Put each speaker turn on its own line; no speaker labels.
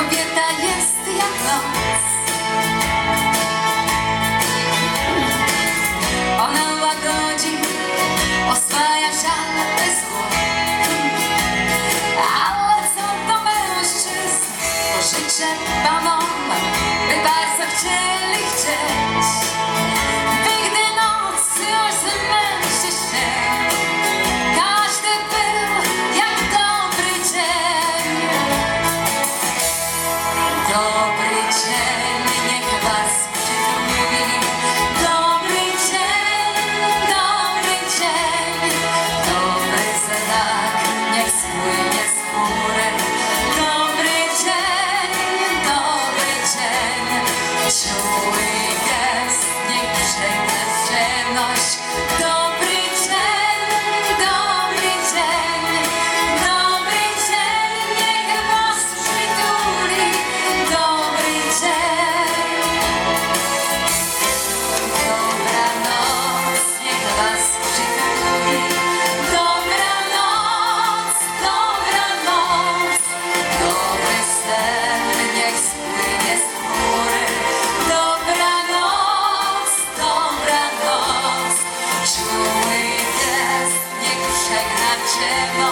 Kobieta jest jak noc drzewo